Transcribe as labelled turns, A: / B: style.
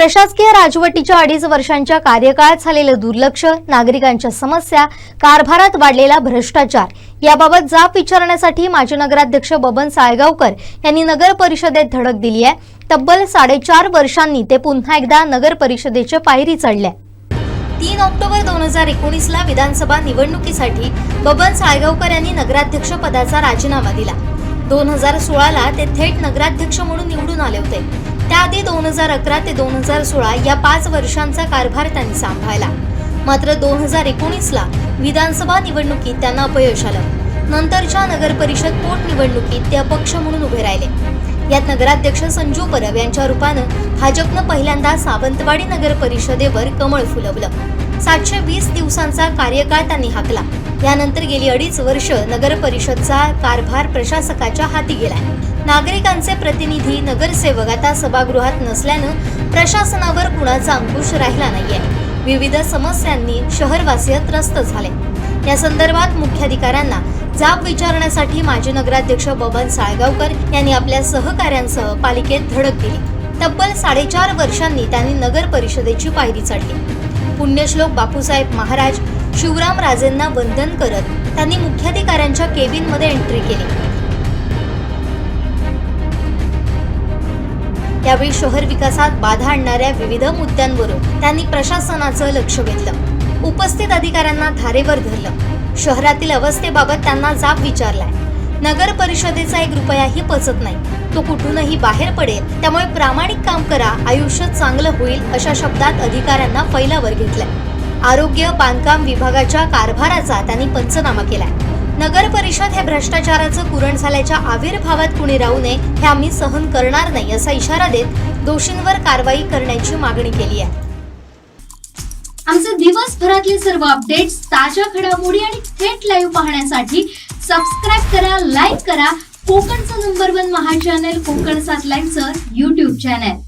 A: प्रशासकीय राजवटीच्या अडीच वर्षांच्या कार्यकाळात झालेलं दुर्लक्ष नागरिकांच्या समस्या कारभारात वाढलेला भ्रष्टाचार याबाबत जाब विचारण्यासाठी माजी नगराध्यक्ष बबन साळगावकर यांनी नगर परिषदेत धडक दिली आहे. तब्बल साडेचार वर्षांनी ते पुन्हा एकदा नगर परिषदेच्या पायरी चढल्या तीन ऑक्टोबर दोन हजार एकोणीसला विधानसभा निवडणुकीसाठी बबन साळगावकर यांनी नगराध्यक्ष पदाचा राजीनामा दिला. दोन हजार सोळाला ते थेट नगराध्यक्ष म्हणून निवडून आले होते. त्याआधी दोन हजार अकरा ते दोन हजार सोळा या पाच वर्षांचा कारभार त्यांनी सांभाळला. मात्र दोन हजार एकोणीसला विधानसभा निवडणुकीत त्यांना अपयश आलं. नंतरच्या नगर परिषद पोटनिवडणुकीत ते अपक्ष म्हणून उभे राहिले. यात नगराध्यक्ष संजू परब यांच्या रूपानं भाजपनं पहिल्यांदा सावंतवाडी नगर परिषदेवर कमळ फुलवलं. सातशे वीस दिवसांचा कार्यकाळ त्यांनी हाकला. यानंतर गेली अडीच वर्ष नगर परिषदचा कारभार प्रशासकाच्या हाती गेलाय नागरिकांचे प्रतिनिधी नगरसेवक आता सभागृहात नसल्यानं प्रशासनावर कुणाचा अंकुश राहिला नाहीये. विविध समस्यांनी शहरवासीय त्रस्त झाले. या संदर्भात मुख्याधिकाऱ्यांना जाब विचारण्यासाठी माजी नगराध्यक्ष बबन साळगावकर यांनी आपल्या सहकाऱ्यांसह पालिकेत धडक दिली. तब्बल साडेचार वर्षांनी त्यांनी नगर परिषदेची पायरी चढली. पुण्यश्लोक बापूसाहेब महाराज शिवराम राजेंना वंदन करत त्यांनी मुख्याधिकाऱ्यांच्या केबिनमध्ये एंट्री केली. यावेळी शहर विकासात बाधा आणणाऱ्या विविध मुद्द्यांवरून त्यांनी प्रशासनाचं लक्ष वेधलं. उपस्थित अधिकाऱ्यांना धारेवर धरलं. शहरातील अवस्थेबाबत त्यांना जाब विचारलाय. नगर परिषदेचा एक रुपयाही पचत नाही. तो कुठूनही बाहेर पडेल त्यामुळे प्रामाणिक काम करा आयुष्य चांगलं होईल अशा शब्दात अधिकाऱ्यांना फैलावर घेतलाय. आरोग्य बांधकाम विभागाच्या कारभाराचा त्यांनी पंचनामा केलाय. नगर परिषद हे भ्रष्टाचाराचं कुरण झाल्याच्या आविर्भावात कुणी राहू नये हे आम्ही सहन करणार नाही असा इशारा देत दोषींवर कारवाई करण्याची मागणी केली आहे.
B: आमचे दिवसभरातले सर्व अपडेट्स ताज्या घडामोडी आणि थेट लाईव्ह पाहण्यासाठी सबस्क्राईब करा लाईक करा. कोकणचं number one Maha channel Kokan सात लाईनचं युट्यूब चॅनल